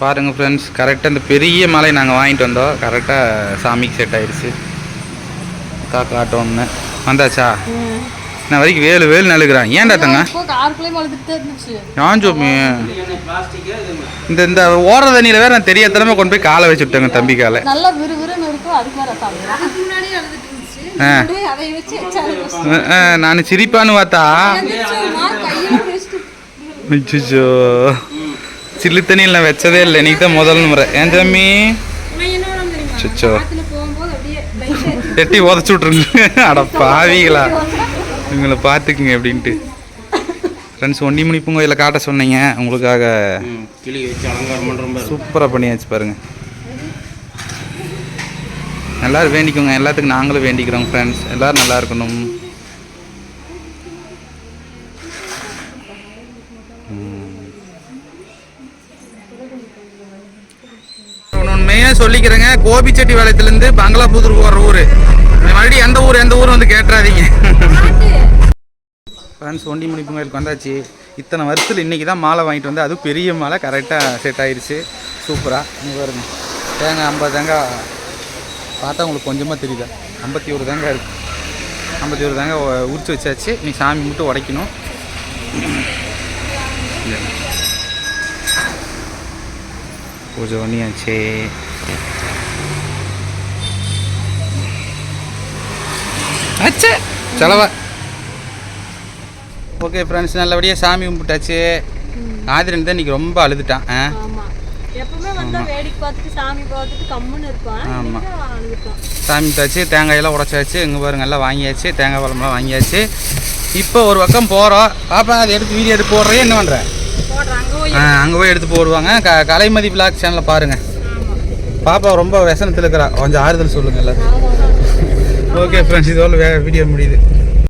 பாருங்கள் ஃப்ரெண்ட்ஸ் கரெக்டாக இந்த பெரிய மலை நாங்கள் வாங்கிட்டு வந்தோம். கரெக்டாக சாமிக்கு செட் ஆயிடுச்சு காக்கா ஆட்டோம்னு வந்தாச்சா? நான் வரைக்கும் வேலு வேலு நழுக்கிறான் ஏன்டா தங்க? ஆஞ்சோமி இந்த இந்த ஓடுற தண்ணியில் வேற நான் தெரியாதனமா கொண்டு போய் காலை வச்சு விட்டேங்க தம்பி காலை. நான் சிரிப்பான்னு பார்த்தா. அச்சோ சில்லு தண்ணியில் நான் வச்சதே இல்லை. இன்னைக்கு தான் முதல் முறை. ஏன் தம்பி? பைக் எட்டி உதச்சி விட்ருங்க அட பாவிகளா. இவங்களை பார்த்துக்குங்க அப்படின்ட்டு. ஃப்ரெண்ட்ஸ் ஒண்டி மணி பூங்கோயில காட்ட சொன்னீங்க. உங்களுக்காக கிளி வச்சு அலங்காரம் பண்ணுற சூப்பராக பண்ணியாச்சு பாருங்க. எல்லாரும் வேண்டிக்கோங்க. எல்லாத்துக்கும் நாங்களும் வேண்டிக்கிறோம் ஃப்ரெண்ட்ஸ் எல்லாரும் நல்லா இருக்கணும். உண்மையாக சொல்லிக்கிறேங்க கோபிச்செட்டி பாளையத்துலேருந்து பங்களாபுதூர் போகிற ஊர். மறுபடியும் எந்த ஊர் எந்த ஊர் வந்து கேட்டுறாதீங்க. ஃப்ரெண்ட்ஸ் ஒண்டி மணி கோயிலுக்கு வந்தாச்சு. இத்தனை வருஷத்தில் இன்றைக்கி தான் மாலை வாங்கிட்டு வந்து அதுவும் பெரிய மாலை கரெக்டாக செட் ஆயிடுச்சு சூப்பராக இங்கே பாருங்க. தேங்காய் ஐம்பது தேங்காய். பார்த்தா உங்களுக்கு கொஞ்சமாக தெரியுதா? ஐம்பத்தி ஒரு தேங்காய் இருக்குது ஐம்பத்தி ஒரு தேங்காய் உரிச்சு வச்சாச்சு. நீ சாமி மட்டும் உடைக்கணும். இல்லை பூஜை பண்ணியாச்சு அச்சே! செலவா. ஓகே ஃப்ரெண்ட்ஸ் நல்லபடியாக சாமி கும்பிட்டாச்சு. ஆதிரன் தான் இன்றைக்கி ரொம்ப அழுதுட்டான். ஆ? ஆமா. எப்பவுமே வந்தா வேடிக்கை பார்த்துட்டு சாமி பார்த்துட்டு கம்முன்னு இருப்பான். ஆமா. இன்னைக்கு அழுதுட்டான். சாமி கும்பிட்டாச்சு தேங்காயெல்லாம் உடைச்சாச்சு. இங்கே பாருங்க எல்லாம் வாங்கியாச்சு. தேங்காய் பழமெல்லாம் வாங்கியாச்சு. இப்போ ஒரு பக்கம் போகிறோம் பாப்பா அதை எடுத்து வீடியோ எடுத்து போடுறே என்ன பண்ணுறேன் அங்கே போய் எடுத்து போடுவாங்க. க கலைமதி பிளாக் சேனலை பாருங்கள் பாப்பா ரொம்ப व्यசனத்தில் இருக்கிறா. கொஞ்சம் ஆறுதல் சொல்லுங்கள் எல்லாரும். ஓகே ஃப்ரெண்ட்ஸ் இதோட வே வீடியோ முடியுது.